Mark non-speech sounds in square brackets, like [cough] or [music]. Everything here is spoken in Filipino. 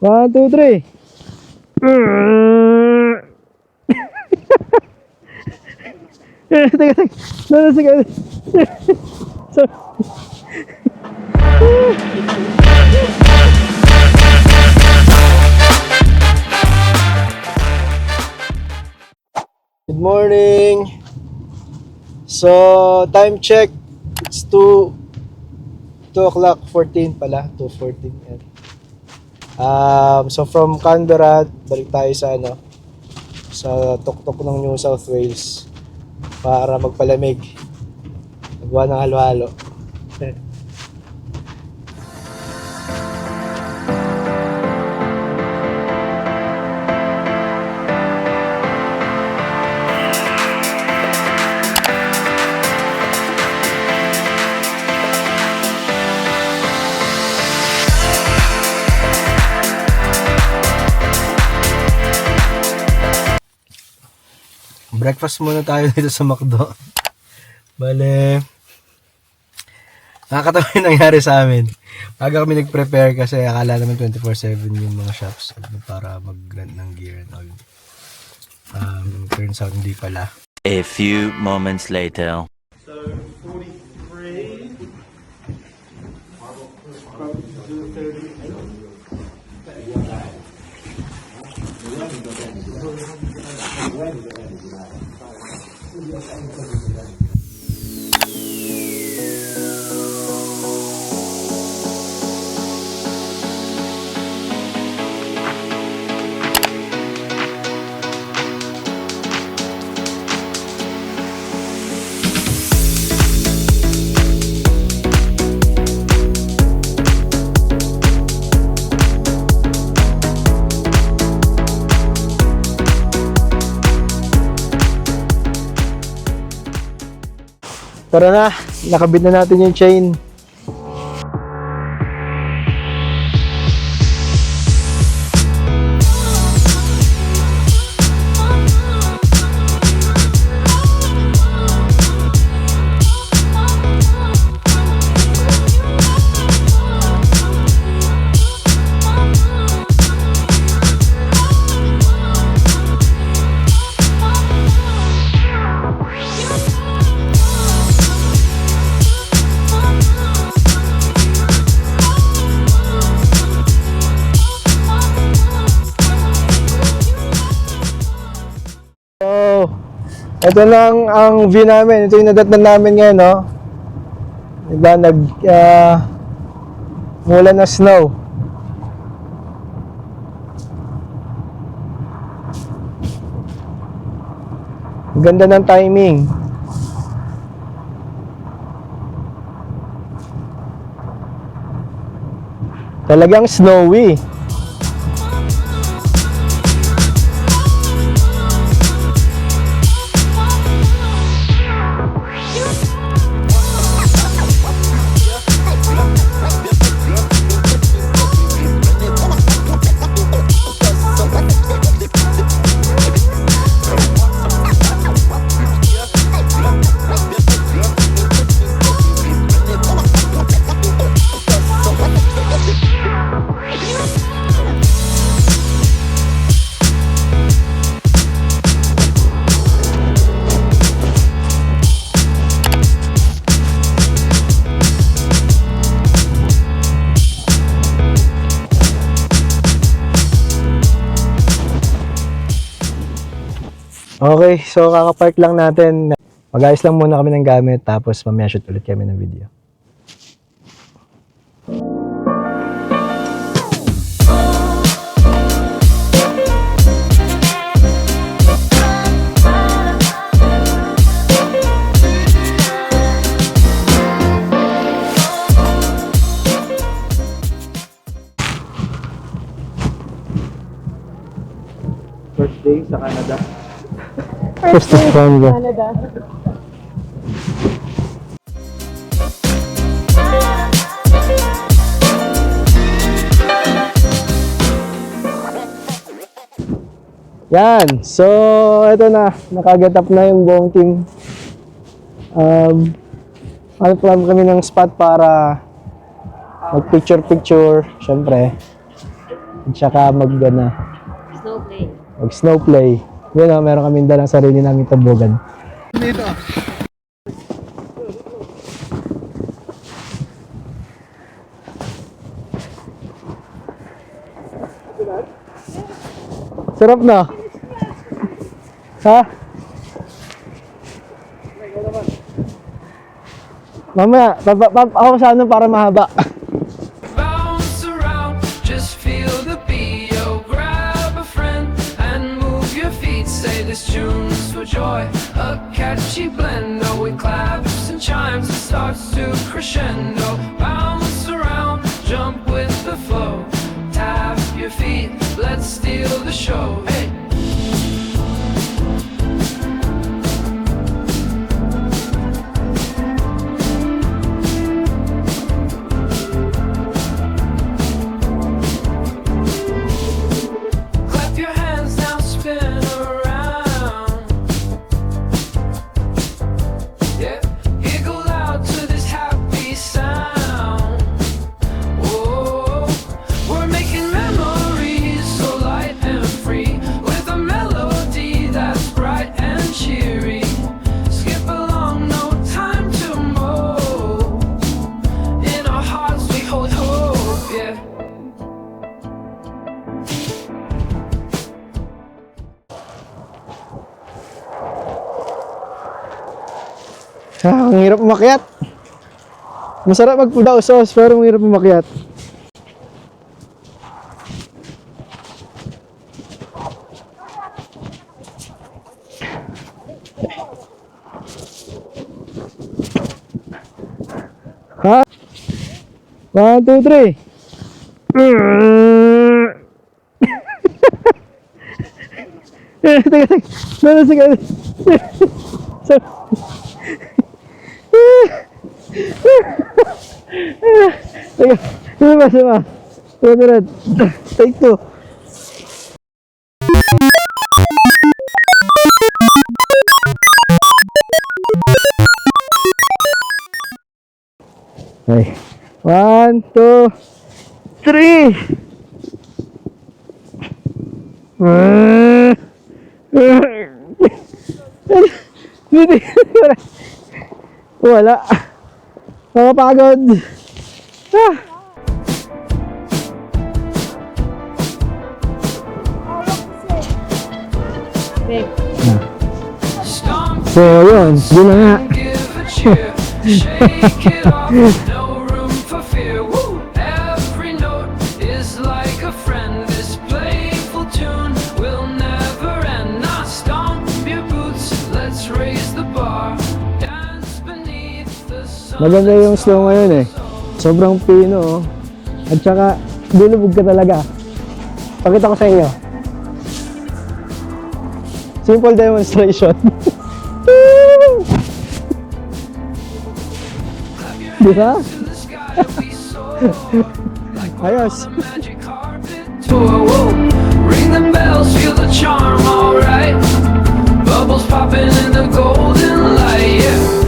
One, two, three. Eh, teka, teka. No, no, sige. Sorry. Good morning. So, time check. It's 2 2 o'clock 14 pala, 2:14 yan. Um, so from Canberra, balik tayo sa ano sa tuktok ng New South Wales para magpalamig. Nagawa ng halo-halo. Breakfast muna tayo [laughs] dito sa McDo. Bale, nakakatawa yung nangyari sa amin. Aga kami nag-prepare kasi akala naman 24-7 yung mga shops para mag-rent ng gear and all. Um, turns out hindi pala. A few moments later. esta infelicidad. Tara na, nakabit na natin yung chain. Ito lang ang view namin. Ito yung nadatnan namin ngayon, no? Diba, nag, uh, mula na snow. Ganda ng timing. Talagang snowy. Okay, so kakapark lang natin. Mag-ayos lang muna kami ng gamit tapos mamaya shoot ulit kami ng video. First First of Canada. Canada. Yan. So, ito na. Nakaget up na yung buong team. Um, lang kami ng spot para mag-picture-picture. Siyempre. At saka mag, ano, Snow play. mag snow play. Yun o, meron kami dalang sarili naming tabugan. Sarap na. Ha? Mamaya, papa, papa, ako sa ano para mahaba. [laughs] catchy blend. It claps and chimes, it starts to crescendo. Bounce around, jump with the flow. Tap your feet, let's steal the show. Ah, ang hirap umakyat. Masarap magpudaw sauce, pero ang hirap umakyat. Ha? One, two, three. [laughs] Teka, teka. Meron sige. [laughs] Sorry. Teka, suma, suma. Sunod, Take two. Okay. One, two, three. [laughs] Hindi. Wala. Nakapagod. Ah. Stomp So, yun. Yun na nga. Maganda yung snow ngayon eh. Sobrang pino oh. At saka, dilubog ka talaga. Pakita ko sa inyo. Simple demonstration. [laughs] Di ba? [laughs] Ayos. Ring the bells, feel the charm, alright. Bubbles popping in the golden light, yeah.